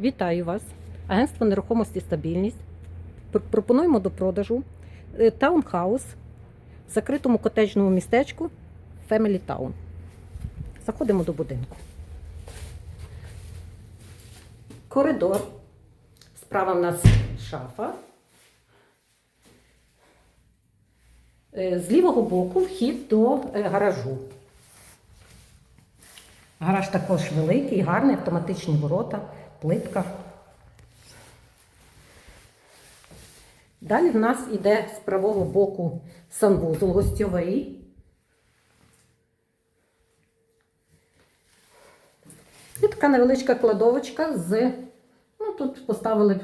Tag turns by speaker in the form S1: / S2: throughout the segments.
S1: Вітаю вас! Агентство нерухомості стабільність. Пропонуємо до продажу е, таунхаус в закритому котеджному містечку Family Town. Заходимо до будинку. Коридор. Справа в нас шафа. Е, З лівого боку вхід до е, гаражу. Гараж також великий, гарний, автоматичні ворота, плитка. Далі в нас іде з правого боку санвузол гостьовий. І така невеличка кладовочка з. Ну, тут поставили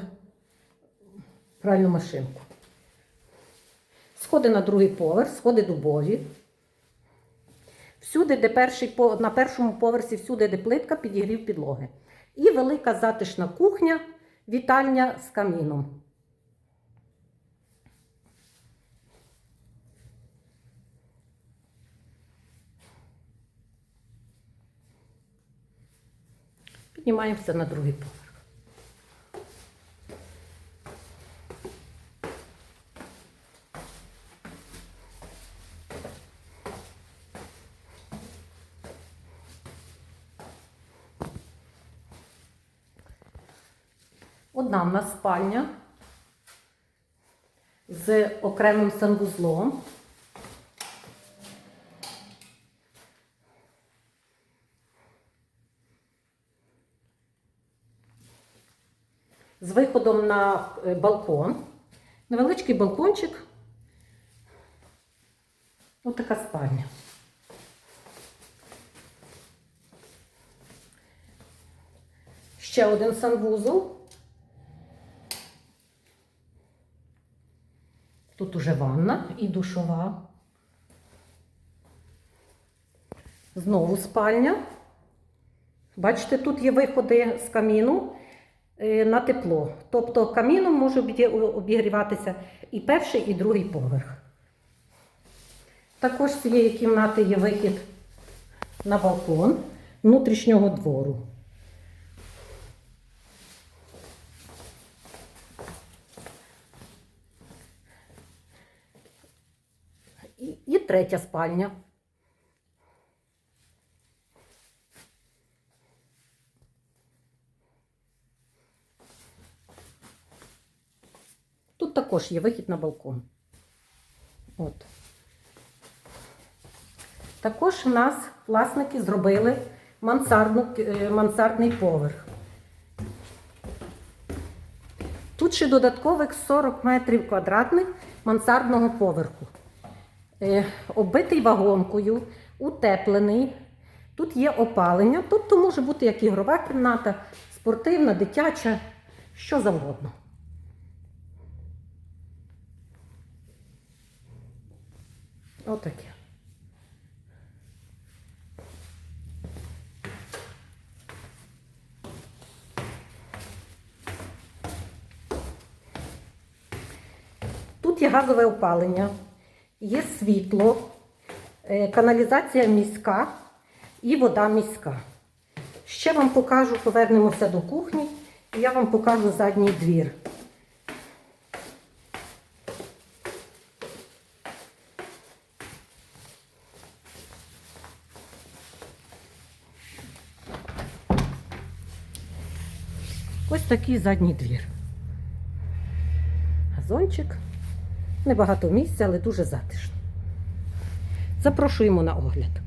S1: пральну машинку. Сходи на другий поверх, сходи дубові. Всюди, де перший на першому поверсі, всюди, де плитка, підігрів підлоги. І велика затишна кухня, вітальня з каміном. Піднімаємося на другий поверх. Одна в нас спальня з окремим санвузлом. З виходом на е, балкон. Невеличкий балкончик. Ось така спальня. Ще один санвузол. Тут уже ванна і душова. Знову спальня. Бачите, тут є виходи з каміну е, на тепло. Тобто каміном може обігріватися і перший, і другий поверх. Також з цієї кімнати є вихід на балкон внутрішнього двору. І, третя спальня. Тут також є вихід на балкон. От. Також в нас власники зробили мансардну, е, мансардний поверх. Тут ще додаткових 40 метрів квадратних мансардного поверху. Е, оббитий вагонкою, утеплений. Тут є опалення, тобто може бути як ігрова кімната, спортивна, дитяча, що завгодно. Отаке. Тут є газове опалення, є світло, е, каналізація міська і вода міська. Ще вам покажу, повернемося до кухні, і я вам покажу задній двір. Ось такий задній двір. Газончик. Небагато місця, але дуже затишно. Запрошуємо на огляд.